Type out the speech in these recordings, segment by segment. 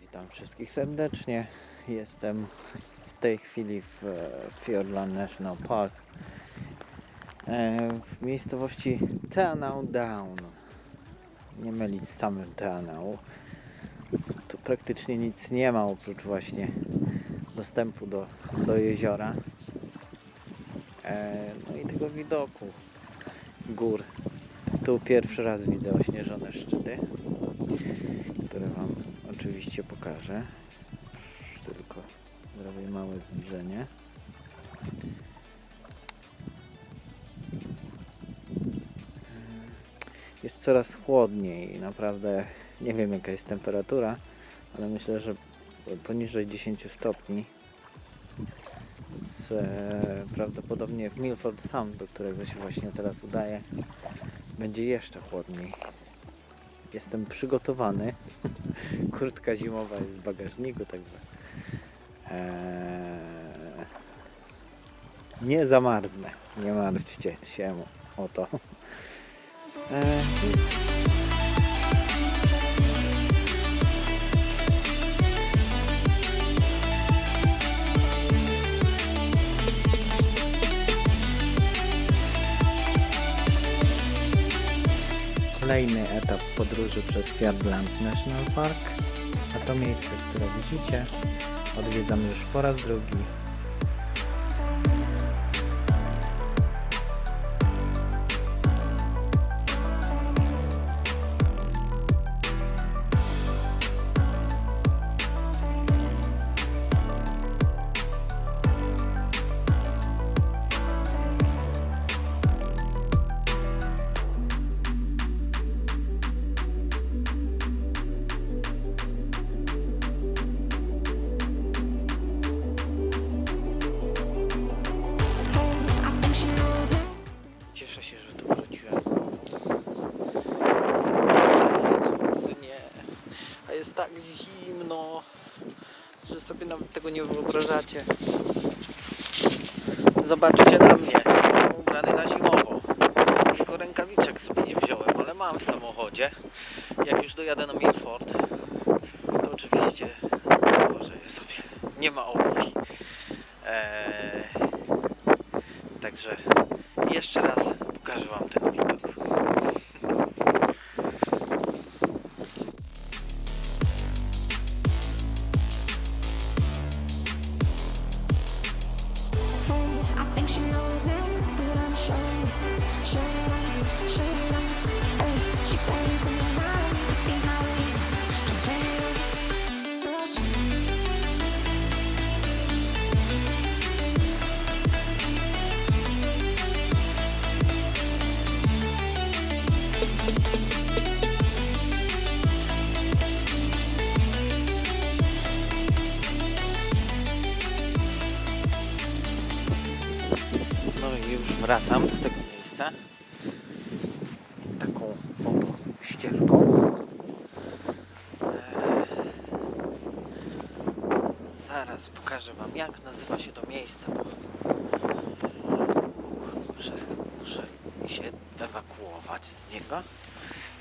Witam wszystkich serdecznie. Jestem w tej chwili w Fiordland National Park e, w miejscowości Teanau Down. Nie mylić z samym Teanau. Tu praktycznie nic nie ma oprócz właśnie dostępu do, do jeziora. E, No i tego widoku gór. Tu pierwszy raz widzę ośnieżone szczyty które Wam oczywiście pokażę. Tylko zrobię małe zbliżenie. Coraz chłodniej. Naprawdę nie wiem jaka jest temperatura, ale myślę, że poniżej 10 stopni. Więc, e, prawdopodobnie w Milford Sound, do którego się właśnie teraz udaję, będzie jeszcze chłodniej. Jestem przygotowany. Kurtka zimowa jest w bagażniku, także eee, nie zamarznę. Nie martwcie się o to. Eee, Kolejny etap podróży przez Fiordland National Park, a to miejsce, które widzicie, odwiedzam już po raz drugi. Wyobrażacie. Zobaczcie na mnie, jestem ubrany na zimowo. Tylko rękawiczek sobie nie wziąłem, ale mam w samochodzie. Jak już dojadę na Milford, to oczywiście założę je sobie. Nie ma opcji. Eee, także jeszcze raz pokażę Wam ten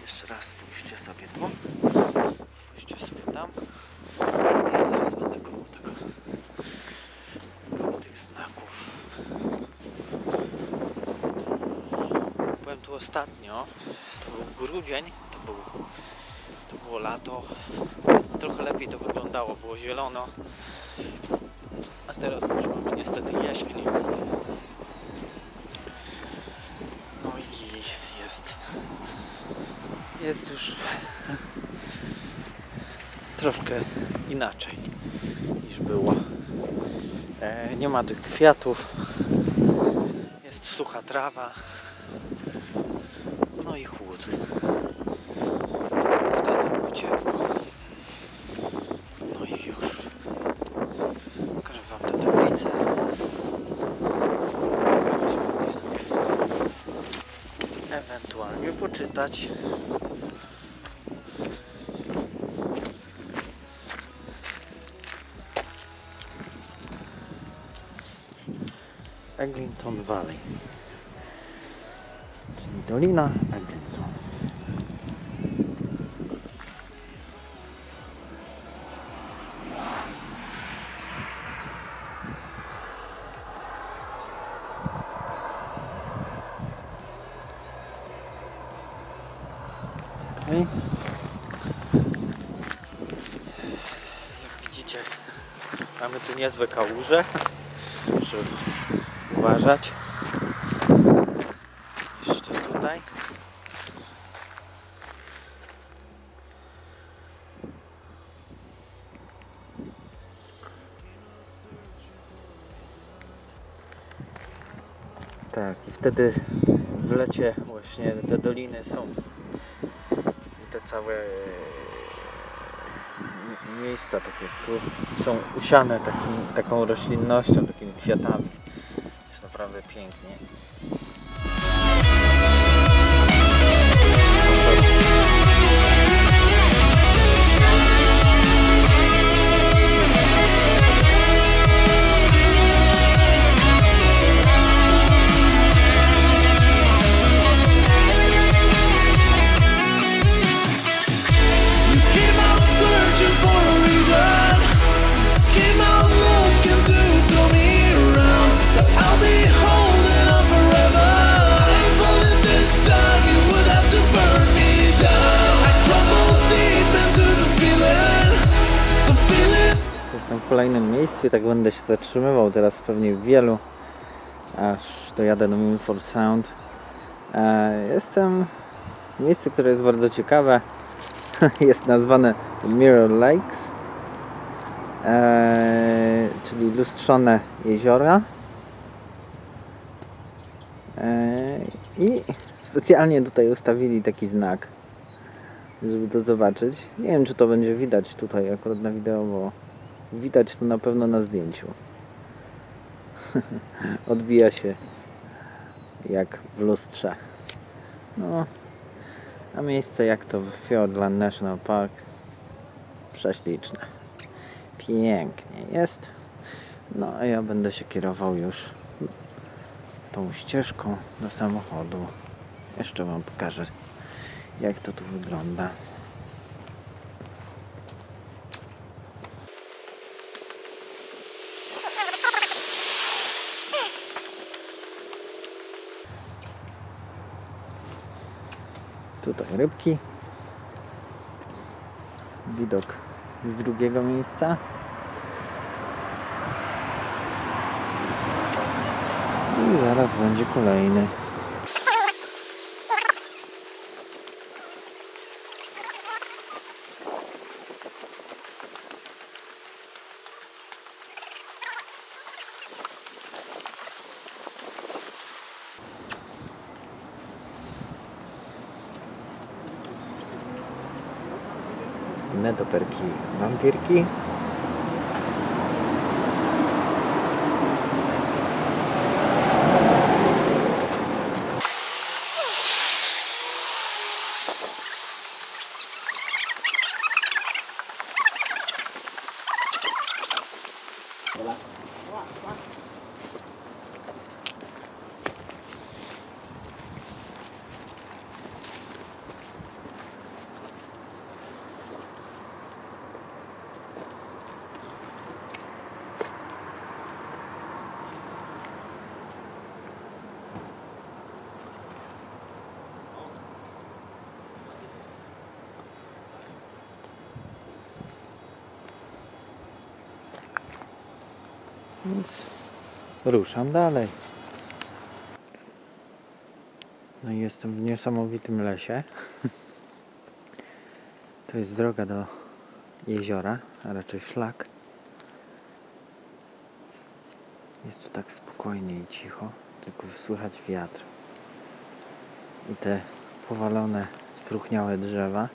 Jeszcze raz spójrzcie sobie tu. Spójrzcie sobie tam. Ja zaraz będę koło tego koło tych znaków. Byłem tu ostatnio, to był grudzień, to, był, to było lato, więc trochę lepiej to wyglądało, było zielono. A teraz już mamy niestety jesień. No i jest, jest już troszkę inaczej niż było. E, nie ma tych kwiatów, jest sucha trawa, no i chłód. Wtedy ciepło. No i już. Pokażę Wam mogli sobie ewentualnie poczytać. Valley. Czyli Dolina. Okej. Jak widzicie, mamy tu niezłe kałuże. Uważać. Jeszcze tutaj. Tak, i wtedy w lecie właśnie te doliny są i te całe e, miejsca takie, tu są usiane takim, taką roślinnością, takimi kwiatami. Naprawdę pięknie. Kolejnym miejscu tak będę się zatrzymywał teraz pewnie w wielu, aż dojadę do Milford Sound. E, Jestem w miejscu, które jest bardzo ciekawe. Jest nazwane Mirror Lakes, e, czyli lustrzone jeziora. E, I specjalnie tutaj ustawili taki znak, żeby to zobaczyć. Nie wiem, czy to będzie widać tutaj akurat na wideo, bo Widać to na pewno na zdjęciu. Odbija się jak w lustrze. No, a miejsce jak to w Fiordland National Park prześliczne. Pięknie jest. No a ja będę się kierował już tą ścieżką do samochodu. Jeszcze Wam pokażę jak to tu wygląda. Tutaj rybki. Widok z drugiego miejsca. I zaraz będzie kolejny. Turki Wah. Więc ruszam dalej. No i jestem w niesamowitym lesie. To jest droga do jeziora, a raczej szlak. Jest tu tak spokojnie i cicho, tylko słychać wiatr. I te powalone, spróchniałe drzewa.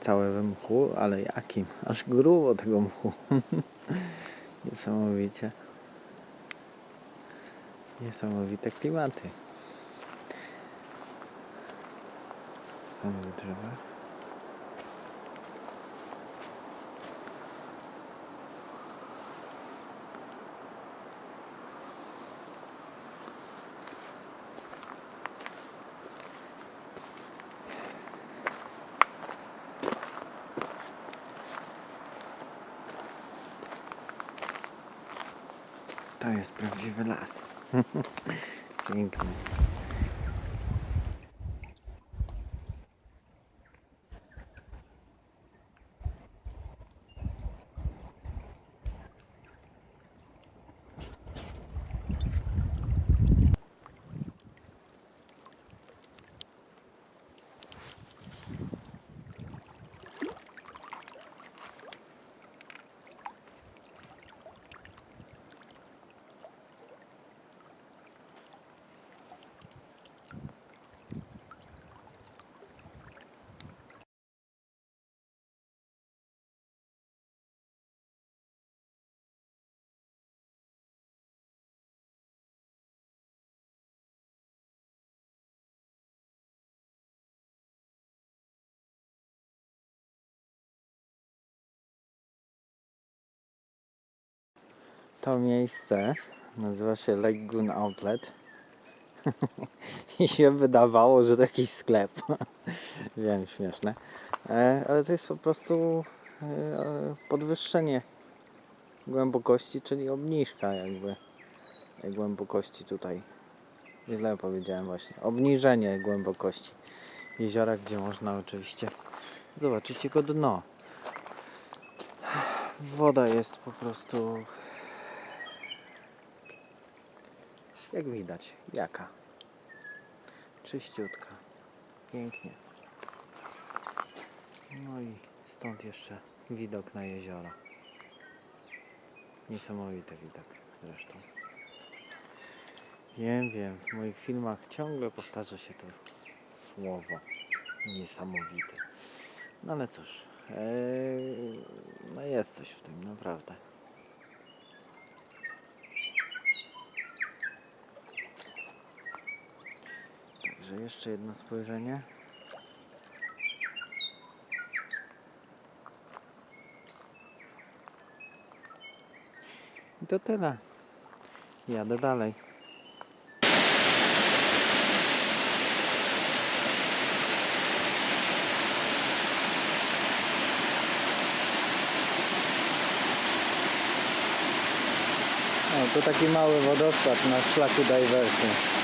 Całe we mchu, ale jakim? Aż grubo tego mchu. Niesamowicie. Niesamowite klimaty. Same drzewa. To jest prawdziwy las. Piękny. To miejsce nazywa się Lagoon Outlet. I się wydawało, że to jakiś sklep. Wiem, śmieszne. E, ale to jest po prostu e, podwyższenie głębokości, czyli obniżka jakby głębokości tutaj. Źle powiedziałem właśnie. Obniżenie głębokości jeziora, gdzie można oczywiście zobaczyć jego dno. Woda jest po prostu jak widać, jaka czyściutka, pięknie. No i stąd jeszcze widok na jezioro. Niesamowity widok zresztą. Wiem, wiem, w moich filmach ciągle powtarza się to słowo niesamowity. No ale cóż, eee, no jest coś w tym, naprawdę. Także jeszcze jedno spojrzenie. I to tyle. Jadę dalej. To taki mały wodospad na szlaku Diversy.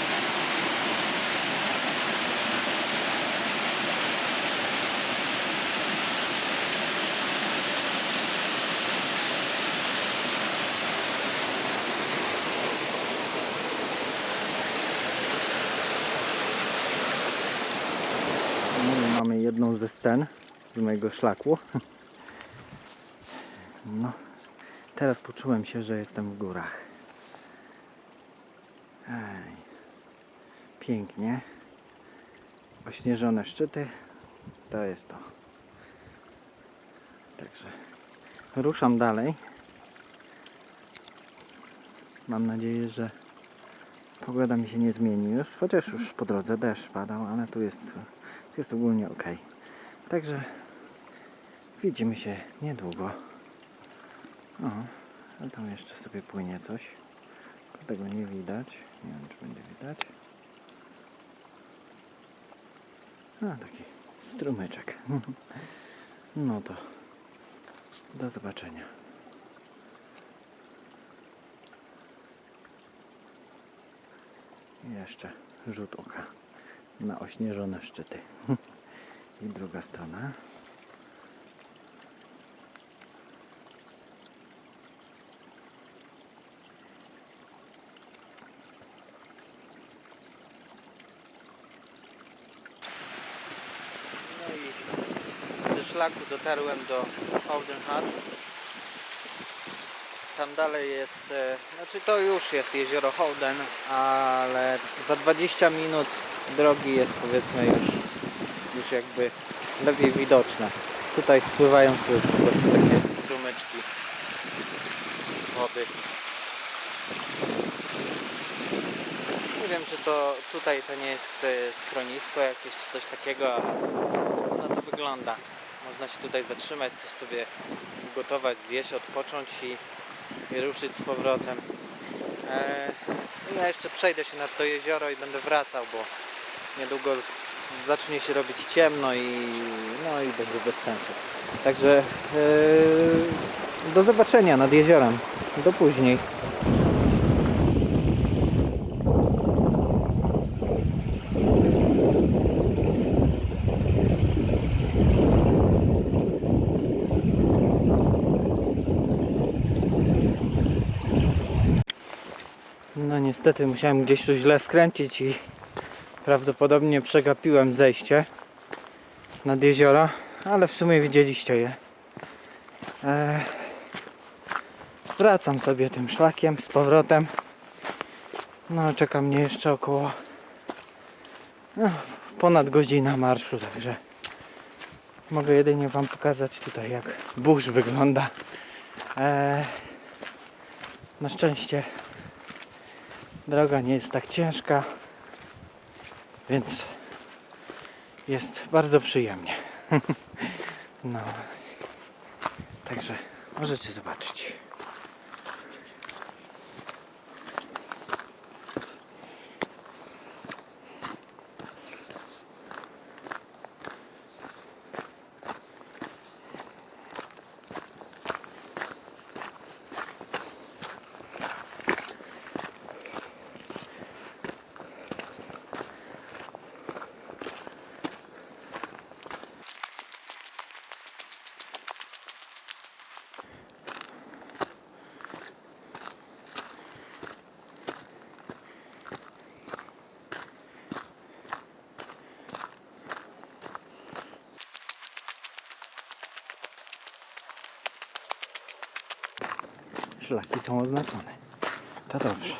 No i mamy ze scen z mojego szlaku. No, teraz poczułem się, że jestem w górach. Ej, pięknie. Ośnieżone szczyty. To jest to. Także ruszam dalej. Mam nadzieję, że pogoda mi się nie zmieni już, chociaż już po drodze deszcz padał, ale tu jest, tu jest ogólnie ok. Także widzimy się niedługo. O, a tam jeszcze sobie płynie coś. Tego nie widać. Nie wiem, czy będzie widać. A, taki strumyczek. No to do zobaczenia. Jeszcze rzut oka na ośnieżone szczyty. I druga strona. No szlaku dotarłem do Howden Hut. Tam dalej jest, e, znaczy to już jest jezioro Howden, ale za 20 minut drogi jest powiedzmy już, jakby lepiej widoczne. Tutaj spływają sobie po prostu takie strumyczki wody. Nie wiem czy to tutaj to nie jest e, schronisko jakieś czy coś takiego, ale no to wygląda. Można się tutaj zatrzymać, coś sobie ugotować, zjeść, odpocząć i, i ruszyć z powrotem. E, ja jeszcze przejdę się nad to jezioro i będę wracał, bo niedługo zacznie się robić ciemno i, no i będzie bez sensu. Także e, do zobaczenia nad jeziorem. Do później. No niestety musiałem gdzieś tu źle skręcić i prawdopodobnie przegapiłem zejście nad jezioro, ale w sumie widzieliście je. E, wracam sobie tym szlakiem z powrotem. No czeka mnie jeszcze około no, ponad godzina marszu, także mogę jedynie Wam pokazać tutaj jak burz wygląda. E, na szczęście droga nie jest tak ciężka, więc jest bardzo przyjemnie. no, także możecie zobaczyć. Szlaki są oznaczone. To dobrze.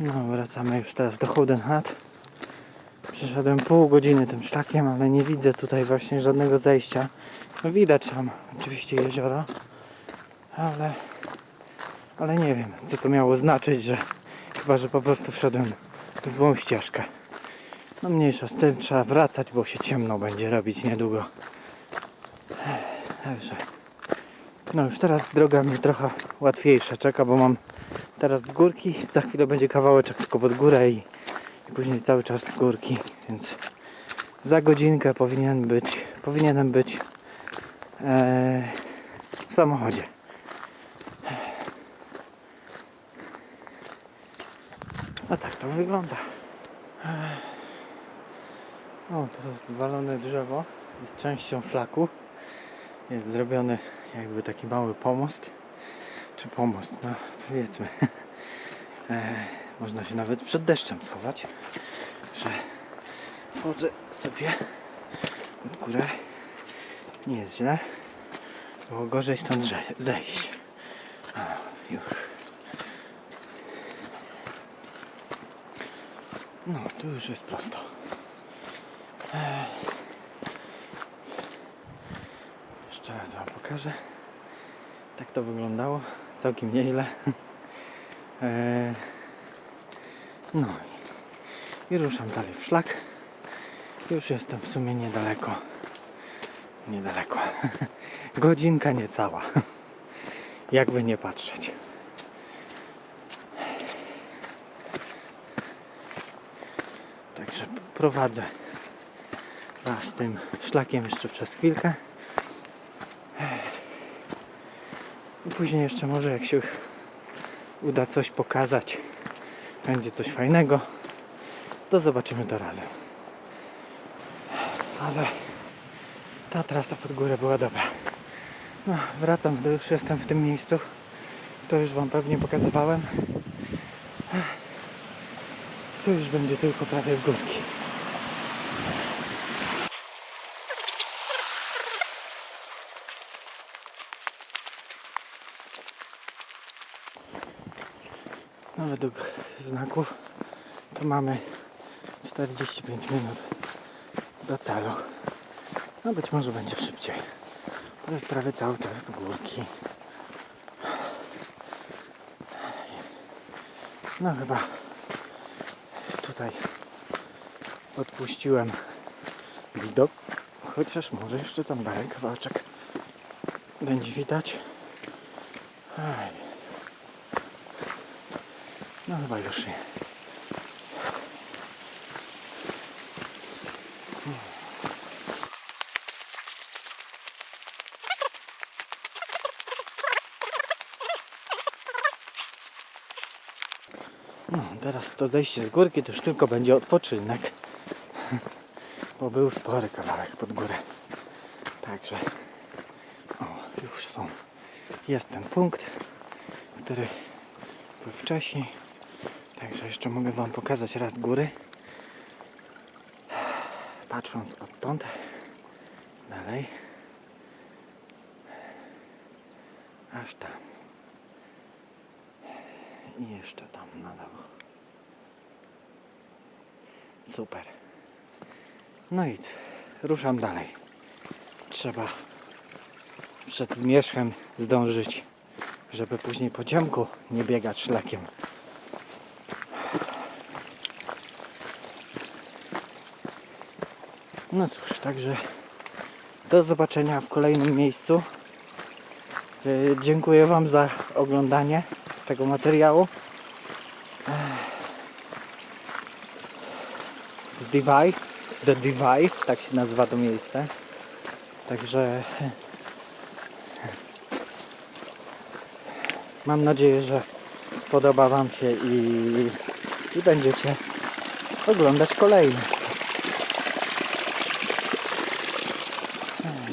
No, wracamy już teraz do Holden Hut. Przeszedłem pół godziny tym szlakiem, ale nie widzę tutaj właśnie żadnego zejścia. No, widać tam oczywiście jezioro, ale, ale nie wiem, co to miało znaczyć, że chyba, że po prostu wszedłem w złą ścieżkę. No mniejsza z tym, trzeba wracać, bo się ciemno będzie robić niedługo. Także. No już teraz droga mnie trochę łatwiejsza czeka, bo mam teraz z górki, za chwilę będzie kawałeczek tylko pod górę i, i później cały czas z górki, więc za godzinkę powinien być, powinienem być e, w samochodzie. A tak to wygląda. O, to jest zwalone drzewo. Jest częścią szlaku. Jest zrobiony jakby taki mały pomost. Czy pomost, no powiedzmy. E, można się nawet przed deszczem schować. Że wchodzę sobie pod górę. Nie jest źle. Było gorzej stąd zejść. O, już. No, tu już jest prosto. Jeszcze raz Wam pokażę. Tak to wyglądało. Całkiem nieźle. No i ruszam dalej w szlak. Już jestem w sumie niedaleko. Niedaleko. Godzinka niecała. Jakby nie patrzeć. Także prowadzę Was tym szlakiem jeszcze przez chwilkę. I później jeszcze może jak się uda coś pokazać, będzie coś fajnego, to zobaczymy to razem. Ale ta trasa pod górę była dobra. No, wracam, gdy już jestem w tym miejscu. To już Wam pewnie pokazywałem. Tu już będzie tylko prawie z górki. No według znaków to mamy 45 minut do celu. No być może będzie szybciej. To jest prawie cały czas z górki. No chyba tutaj odpuściłem widok. Chociaż może jeszcze tam dalej kawałeczek będzie widać. No chyba już nie. No, teraz to zejście z górki to już tylko będzie odpoczynek. Bo był spory kawałek pod górę. Także o. już są. Jest ten punkt, który był wcześniej. Także jeszcze mogę Wam pokazać raz góry. Patrząc odtąd. Dalej. Aż tam. I jeszcze tam na dół. Super. No i ruszam dalej. Trzeba przed zmierzchem zdążyć, żeby później po ciemku nie biegać szlakiem. No cóż, także do zobaczenia w kolejnym miejscu. E, Dziękuję Wam za oglądanie tego materiału. Z Divide, The Divide, tak się nazywa to miejsce. Także mam nadzieję, że spodoba Wam się i, i będziecie oglądać kolejne.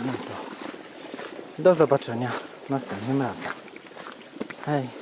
No to do zobaczenia następnym razem. Hej.